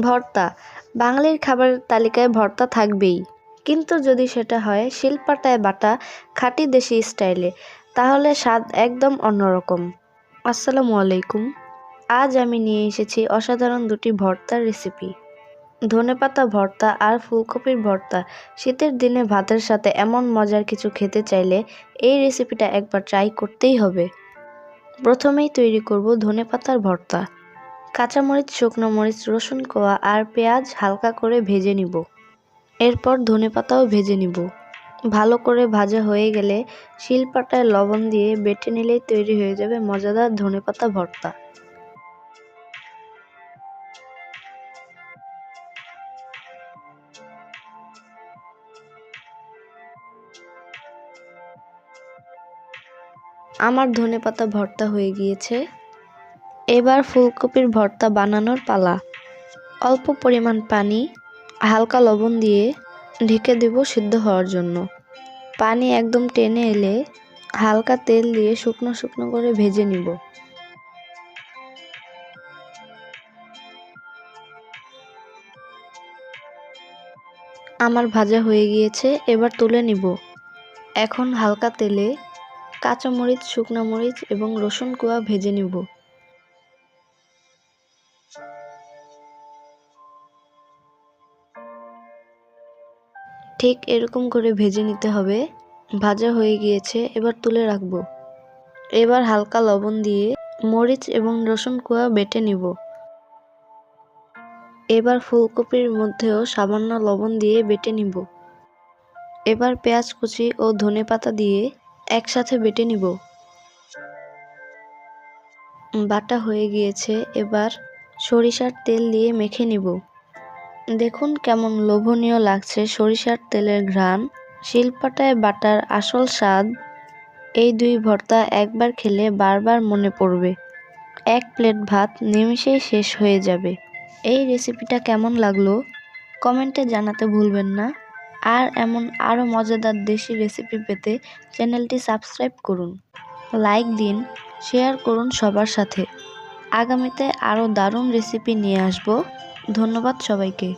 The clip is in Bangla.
ভর্তা। বাঙালির খাবারের তালিকায় ভর্তা থাকবেই। কিন্তু যদি সেটা হয় শিলপাটায় বাটা খাঁটি দেশি স্টাইলে, তাহলে স্বাদ একদম অন্যরকম। আসসালামু আলাইকুম। আজ আমি নিয়ে এসেছি অসাধারণ দুটি ভর্তার রেসিপি ধনেপাতা ভর্তা আর ফুলকপির ভর্তা। শীতের দিনে ভাতের সাথে এমন মজার কিছু খেতে চাইলে এই রেসিপিটা একবার ট্রাই করতেই হবে। প্রথমেই তৈরি করব ধনেপাতার ভর্তা। কাঁচামরিচ, শুকনো মরিচ, রসুন কোয়া আর পেঁয়াজ হালকা করে ভেজে নিব। এরপর ধনেপাতাও ভেজে নিব। ভালো করে ভাজা হয়ে গেলে শিলপাটায় লবণ দিয়ে বেটে নিলেই তৈরি হয়ে যাবে মজাদার ধনেপাতা ভর্তা। আমার ধনেপাতা ভর্তা হয়ে গিয়েছে। এবার ফুলকপির ভর্তা বানানোর পালা। অল্প পরিমাণ পানি, হালকা লবণ দিয়ে ঢেকে দেব সিদ্ধ হওয়ার জন্য। পানি একদম টেনে এলে হালকা তেল দিয়ে শুকনো শুকনো করে ভেজে নিব। আমার ভাজা হয়ে গিয়েছে, এবার তুলে নিব। এখন হালকা তেলে কাঁচামরিচ, শুকনো মরিচ এবং রসুন কুয়া ভেজে নিব। ঠিক এরকম করে ভেজে নিতে হবে। ভাজা হয়ে গিয়েছে, এবার তুলে রাখব। এবার হালকা লবণ দিয়ে মরিচ এবং রসুন কোয়া বেটে নিব। এবার ফুলকপির মধ্যেও সামান্য লবণ দিয়ে বেটে নিব। এবার পেঁয়াজ কুচি ও ধনে পাতা দিয়ে একসাথে বেটে নিব। বাটা হয়ে গিয়েছে, এবার সরিষার তেল দিয়ে মেখে নিব। দেখুন কেমন লোভনীয় লাগছে সরিষার তেলের ঘ্রাণ। শিলপাটায় বাটার আসল স্বাদ, এই দুই ভর্তা একবার খেলে বারবার মনে পড়বে। এক প্লেট ভাত নিমিষেই শেষ হয়ে যাবে। এই রেসিপিটা কেমন লাগল? কমেন্টে জানাতে ভুলবেন না। আর এমন আরও মজাদার দেশি রেসিপি পেতে চ্যানেলটি সাবস্ক্রাইব করুন, লাইক দিন, শেয়ার করুন সবার সাথে। আগামীতে আরও দারুণ রেসিপি নিয়ে আসব। ধন্যবাদ সবাইকে।